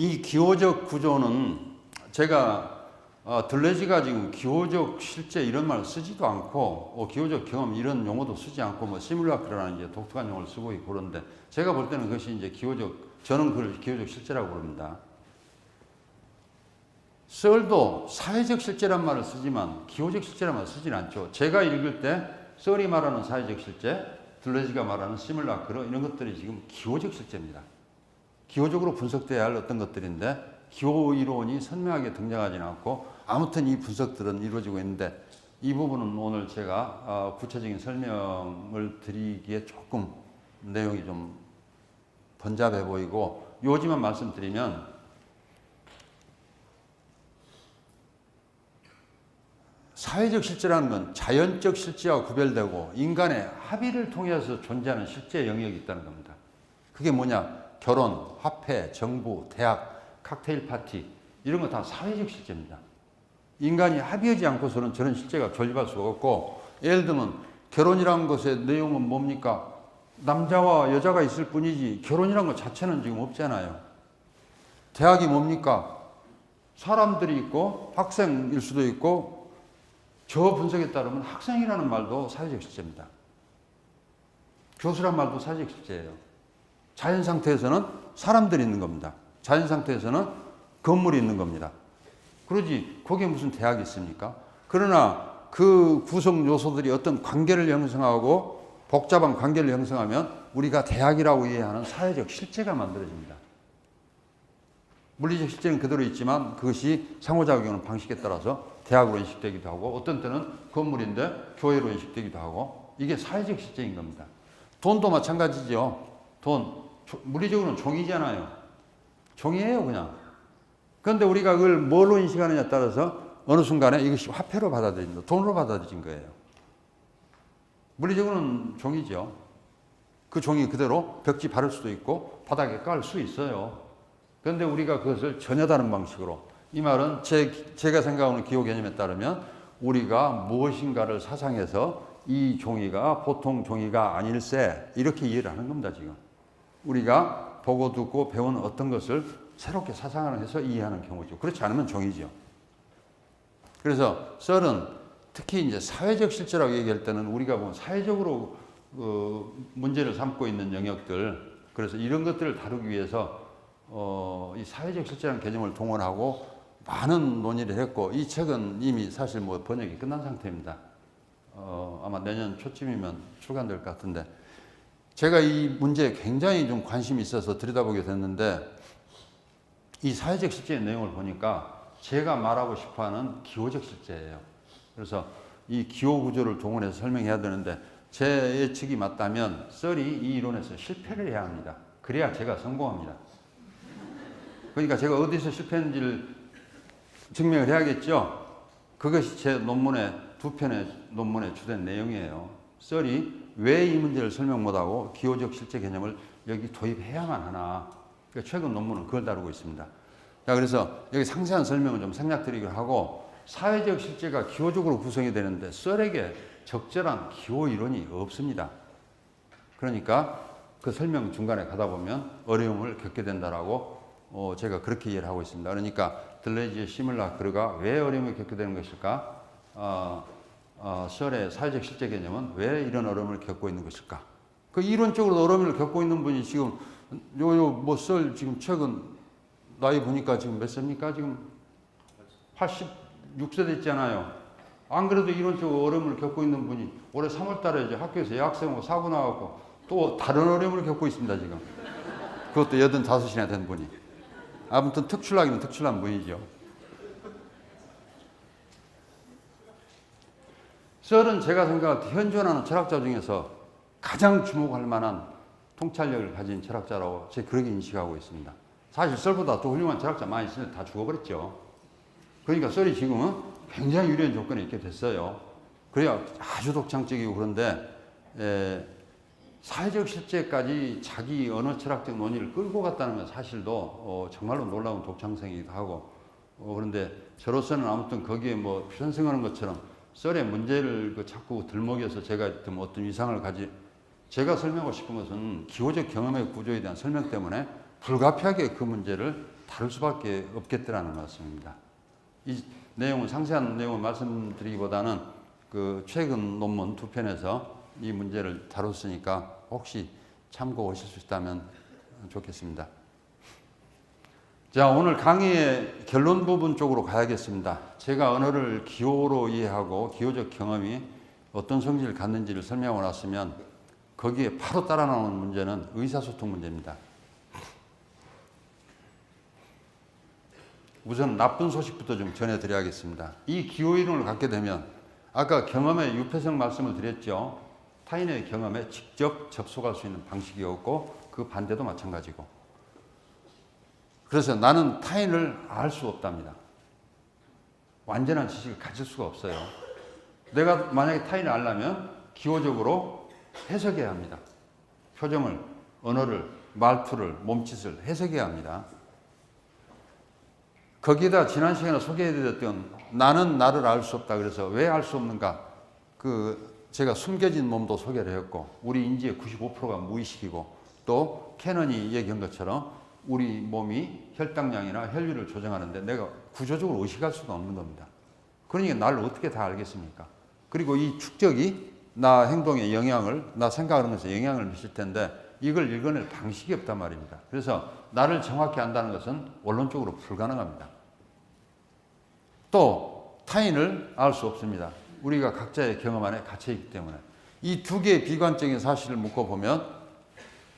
이 기호적 구조는 제가 어, 들레지가 지금 기호적 실제 이런 말 쓰지도 않고 어, 기호적 경험 이런 용어도 쓰지 않고 뭐 시뮬라크라는 이제 독특한 용어를 쓰고 있고 그런데 제가 볼 때는 그것이 이제 기호적 저는 그걸 기호적 실제라고 부릅니다. 썰도 사회적 실제란 말을 쓰지만 기호적 실제란 말을 쓰진 않죠. 제가 읽을 때 썰이 말하는 사회적 실제, 들레지가 말하는 시뮬라크로 이런 것들이 지금 기호적 실제입니다. 기호적으로 분석돼야 할 어떤 것들인데 기호 이론이 선명하게 등장하지는 않고 아무튼 이 분석들은 이루어지고 있는데 이 부분은 오늘 제가 어, 구체적인 설명을 드리기에 조금 내용이 좀 번잡해 보이고 요지만 말씀드리면 사회적 실제라는 건 자연적 실제와 구별되고 인간의 합의를 통해서 존재하는 실제 영역이 있다는 겁니다. 그게 뭐냐? 결혼, 화폐, 정부, 대학, 칵테일 파티 이런 거 다 사회적 실제입니다. 인간이 합의하지 않고서는 저런 실제가 존립할 수가 없고 예를 들면 결혼이라는 것의 내용은 뭡니까? 남자와 여자가 있을 뿐이지 결혼이라는 것 자체는 지금 없잖아요. 대학이 뭡니까? 사람들이 있고 학생일 수도 있고 저 분석에 따르면 학생이라는 말도 사회적 실제입니다. 교수란 말도 사회적 실제예요. 자연 상태에서는 사람들이 있는 겁니다. 자연 상태에서는 건물이 있는 겁니다. 그러지 거기에 무슨 대학이 있습니까? 그러나 그 구성 요소들이 어떤 관계를 형성하고 복잡한 관계를 형성하면 우리가 대학이라고 이해하는 사회적 실제가 만들어집니다. 물리적 실제는 그대로 있지만 그것이 상호작용하는 방식에 따라서 대학으로 인식되기도 하고 어떤 때는 건물인데 교회로 인식되기도 하고 이게 사회적 실제인 겁니다. 돈도 마찬가지죠. 돈 물리적으로는 종이잖아요. 종이에요 그냥. 그런데 우리가 그걸 뭘로 인식하느냐에 따라서 어느 순간에 이것이 화폐로 받아들인다. 돈으로 받아들인 거예요. 물리적으로는 종이죠. 그 종이 그대로 벽지 바를 수도 있고 바닥에 깔 수 있어요. 그런데 우리가 그것을 전혀 다른 방식으로 이 말은 제, 제가 생각하는 기호 개념에 따르면 우리가 무엇인가를 사상해서 이 종이가 보통 종이가 아닐세 이렇게 이해를 하는 겁니다 지금 우리가 보고 듣고 배운 어떤 것을 새롭게 사상을 해서 이해하는 경우죠. 그렇지 않으면 종이죠. 그래서 썰은 특히 이제 사회적 실제라고 얘기할 때는 우리가 보면 사회적으로 어, 문제를 삼고 있는 영역들 그래서 이런 것들을 다루기 위해서 어, 이 사회적 실제라는 개념을 동원하고 많은 논의를 했고 이 책은 이미 사실 뭐 번역이 끝난 상태입니다. 어, 아마 내년 초쯤이면 출간될 것 같은데 제가 이 문제에 굉장히 좀 관심이 있어서 들여다보게 됐는데 이 사회적 실제의 내용을 보니까 제가 말하고 싶어하는 기호적 실제예요. 그래서 이 기호 구조를 동원해서 설명해야 되는데 제 예측이 맞다면 썰이 이 이론에서 실패를 해야 합니다. 그래야 제가 성공합니다. 그러니까 제가 어디서 실패했는지를 증명을 해야겠죠. 그것이 제 논문의 두 편의 논문의 주된 내용이에요. 썰이 왜 이 문제를 설명 못하고 기호적 실제 개념을 여기 도입해야만 하나. 그러니까 최근 논문은 그걸 다루고 있습니다. 자, 그래서 여기 상세한 설명을 좀 생략드리기로 하고 사회적 실제가 기호적으로 구성이 되는데 썰에게 적절한 기호 이론이 없습니다. 그러니까 그 설명 중간에 가다 보면 어려움을 겪게 된다라고 어, 제가 그렇게 이해를 하고 있습니다. 그러니까 들레지의 시뮬라크르가 왜 어려움을 겪게 되는 것일까? 어, 어, 썰의 사회적 실제 개념은 왜 이런 어려움을 겪고 있는 것일까? 그 이론적으로 어려움을 겪고 있는 분이 지금 요 요 뭐 썰 지금 최근 나이 보니까 지금 몇 세입니까? 지금 86세 됐잖아요. 안 그래도 이론적으로 어려움을 겪고 있는 분이 올해 3월 달에 이제 학교에서 여학생하고 사고 나갖고 또 다른 어려움을 겪고 있습니다, 지금. 그것도 85이나 된 분이. 아무튼 특출나기는 특출난 분이죠. 썰은 제가 생각할 때 현존하는 철학자 중에서 가장 주목할 만한 통찰력을 가진 철학자라고 제가 그렇게 인식하고 있습니다. 사실 썰보다 더 훌륭한 철학자 많이 있는데 다 죽어버렸죠. 그러니까 썰이 지금은 굉장히 유리한 조건에 있게 됐어요. 그래야 아주 독창적이고 그런데 에, 사회적 실제까지 자기 언어 철학적 논의를 끌고 갔다는 건 사실도 어, 정말로 놀라운 독창성이기도 하고 어, 그런데 저로서는 아무튼 거기에 뭐 편승하는 것처럼 썰의 문제를 그 자꾸 들먹여서 제가 어떤 위상을 가지 제가 설명하고 싶은 것은 기호적 경험의 구조에 대한 설명 때문에 불가피하게 그 문제를 다룰 수밖에 없겠더라는 말씀입니다. 이 내용은 상세한 내용을 말씀드리기보다는 그 최근 논문 두 편에서 이 문제를 다뤘으니까 혹시 참고하실 수 있다면 좋겠습니다. 자, 오늘 강의의 결론 부분 쪽으로 가야겠습니다. 제가 언어를 기호로 이해하고 기호적 경험이 어떤 성질을 갖는지를 설명하고 났으면 거기에 바로 따라 나오는 문제는 의사소통 문제입니다. 우선 나쁜 소식부터 좀 전해드려야겠습니다. 이 기호 이론을 갖게 되면 아까 경험의 유폐성 말씀을 드렸죠. 타인의 경험에 직접 접속할 수 있는 방식이었고 그 반대도 마찬가지고. 그래서 나는 타인을 알 수 없답니다. 완전한 지식을 가질 수가 없어요. 내가 만약에 타인을 알려면 기호적으로 해석해야 합니다. 표정을, 언어를, 말투를, 몸짓을 해석해야 합니다. 거기에다 지난 시간에 소개해드렸던 나는 나를 알 수 없다. 그래서 왜 알 수 없는가? 그 제가 숨겨진 몸도 소개를 했고 우리 인지의 95%가 무의식이고 또 캐넌이 얘기한 것처럼 우리 몸이 혈당량이나 혈류를 조정하는데 내가 구조적으로 의식할 수가 없는 겁니다. 그러니까 나를 어떻게 다 알겠습니까? 그리고 이 축적이 나 행동에 영향을, 나 생각하는 것에 영향을 미칠 텐데 이걸 읽어낼 방식이 없단 말입니다. 그래서 나를 정확히 안다는 것은 원론적으로 불가능합니다. 또 타인을 알 수 없습니다. 우리가 각자의 경험 안에 갇혀 있기 때문에 이 두 개의 비관적인 사실을 묶어 보면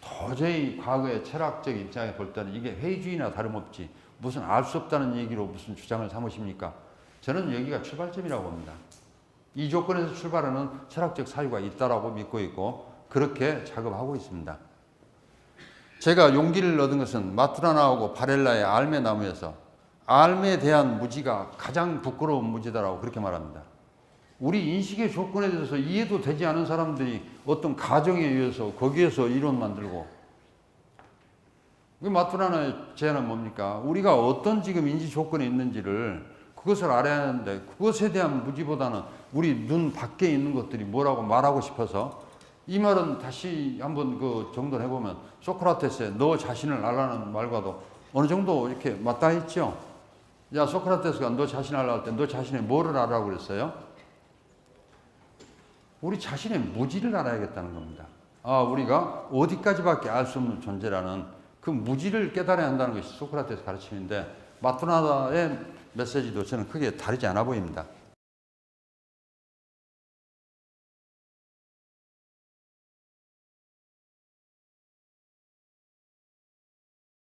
도저히 과거의 철학적 입장에 볼 때는 이게 회의주의나 다름없지 무슨 알 수 없다는 얘기로 무슨 주장을 삼으십니까? 저는 여기가 출발점이라고 봅니다. 이 조건에서 출발하는 철학적 사유가 있다라고 믿고 있고 그렇게 작업하고 있습니다. 제가 용기를 얻은 것은 마투라나하고 바렐라의 알메 나무에서 알메에 대한 무지가 가장 부끄러운 무지다라고 그렇게 말합니다. 우리 인식의 조건에 대해서 이해도 되지 않은 사람들이 어떤 가정에 의해서 거기에서 이론 만들고 그 마투라나의 제안은 뭡니까? 우리가 어떤 지금 인지 조건에 있는지를 그것을 알아야 하는데 그것에 대한 무지보다는 우리 눈 밖에 있는 것들이 뭐라고 말하고 싶어서 이 말은 다시 한번 그 정돈해 보면 소크라테스의 너 자신을 알라는 말과도 어느 정도 이렇게 맞닿아 있죠. 야 소크라테스가 너 자신을 알라 할 때 너 자신의 뭐를 알라고 그랬어요? 우리 자신의 무지를 알아야겠다는 겁니다. 아 우리가 어디까지밖에 알 수 없는 존재라는 그 무지를 깨달아야 한다는 것이 소크라테스 가르침인데 마투나다의 메시지도 저는 크게 다르지 않아 보입니다.